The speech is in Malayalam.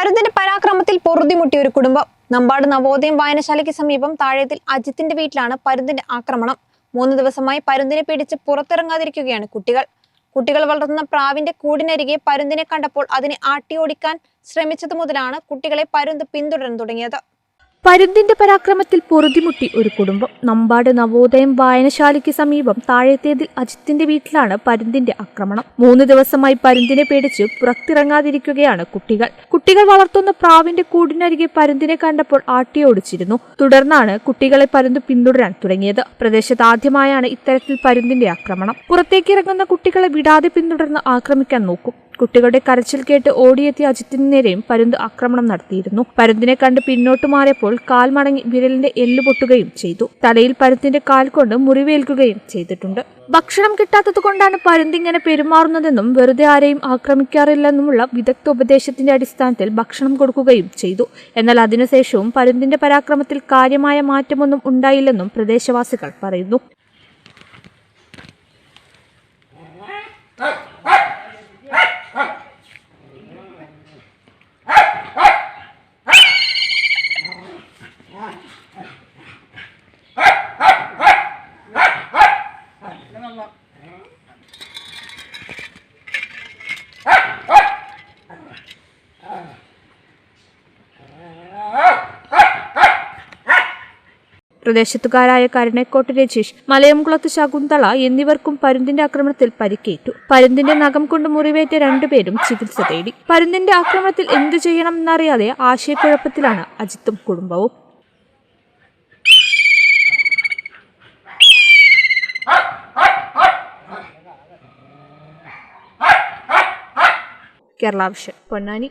പരുന്തിന്റെ പരാക്രമത്തിൽ പൊറുതിമുട്ടിയ ഒരു കുടുംബം. നമ്പാട് നവോദയം വായനശാലയ്ക്ക് സമീപം താഴേത്തിൽ അജിത്തിന്റെ വീട്ടിലാണ് പരുന്തിന്റെ ആക്രമണം. മൂന്ന് ദിവസമായി പരുന്തിനെ പിടിച്ച് പുറത്തിറങ്ങാതിരിക്കുകയാണ് കുട്ടികൾ. കുട്ടികൾ വളർത്തുന്ന പ്രാവിന്റെ കൂടിനരികെ പരുന്തിനെ കണ്ടപ്പോൾ അതിനെ ആട്ടിയോടിക്കാൻ ശ്രമിച്ചത് മുതലാണ് കുട്ടികളെ പരുന്ത് പിന്തുടരാൻ തുടങ്ങിയത്. പരുന്തിന്റെ പരാക്രമത്തിൽ പൊറുതിമുട്ടി ഒരു കുടുംബം. നമ്പാട് നവോദയം വായനശാലയ്ക്ക് സമീപം താഴത്തേതിൽ അജിത്തിന്റെ വീട്ടിലാണ് പരുന്തിന്റെ ആക്രമണം. മൂന്ന് ദിവസമായി പരുന്തിനെ പേടിച്ച് പുറത്തിറങ്ങാതിരിക്കുകയാണ് കുട്ടികൾ. കുട്ടികൾ വളർത്തുന്ന പ്രാവിന്റെ കൂടിനരികെ പരുന്തിനെ കണ്ടപ്പോൾ ആട്ടിയോടിച്ചിരുന്നു. തുടർന്നാണ് കുട്ടികളെ പരുന്ത് പിന്തുടരാൻ തുടങ്ങിയത്. പ്രദേശത്ത് ആദ്യമായാണ് ഇത്തരത്തിൽ പരുന്തിന്റെ ആക്രമണം. പുറത്തേക്കിറങ്ങുന്ന കുട്ടികളെ വിടാതെ പിന്തുടർന്ന് ആക്രമിക്കാൻ നോക്കും. കുട്ടികളുടെ കരച്ചിൽ കേട്ട് ഓടിയെത്തിയ അജിത്തിന് നേരെയും പരുന്ത് ആക്രമണം നടത്തിയിരുന്നു. പരുന്തിനെ കണ്ട് പിന്നോട്ട് മാറിയപ്പോൾ കാൽ മടങ്ങി വിരലിന്റെ എല്ല് പൊട്ടുകയും ചെയ്തു. തലയിൽ പരുത്തിന്റെ കാൽ കൊണ്ട് മുറിവേൽക്കുകയും ചെയ്തിട്ടുണ്ട്. ഭക്ഷണം കിട്ടാത്തത് കൊണ്ടാണ് പരുന്ത് ഇങ്ങനെ പെരുമാറുന്നതെന്നും വെറുതെ ആരെയും ആക്രമിക്കാറില്ലെന്നുമുള്ള വിദഗ്ധ ഉപദേശത്തിന്റെ അടിസ്ഥാനത്തിൽ ഭക്ഷണം കൊടുക്കുകയും ചെയ്തു. എന്നാൽ അതിനുശേഷവും പരുന്തിന്റെ പരാക്രമത്തിൽ കാര്യമായ മാറ്റമൊന്നും ഉണ്ടായില്ലെന്നും പ്രദേശവാസികൾ പറയുന്നു. പ്രദേശത്തുകാരായ കരുണക്കോട്ട് രജീഷ് മലയംകുളത്ത് ശകുന്തള എന്നിവർക്കും പരുന്തിന്റെ ആക്രമണത്തിൽ പരിക്കേറ്റു. പരുന്തിന്റെ നഖം കൊണ്ട് മുറിവേറ്റ രണ്ടുപേരും ചികിത്സ തേടി. പരുന്തിന്റെ ആക്രമണത്തിൽ എന്തു ചെയ്യണം എന്നറിയാതെ ആശയക്കുഴപ്പത്തിലാണ് അജിത്തും കുടുംബവും. കേരള വിഷൻ പൊന്നാനി.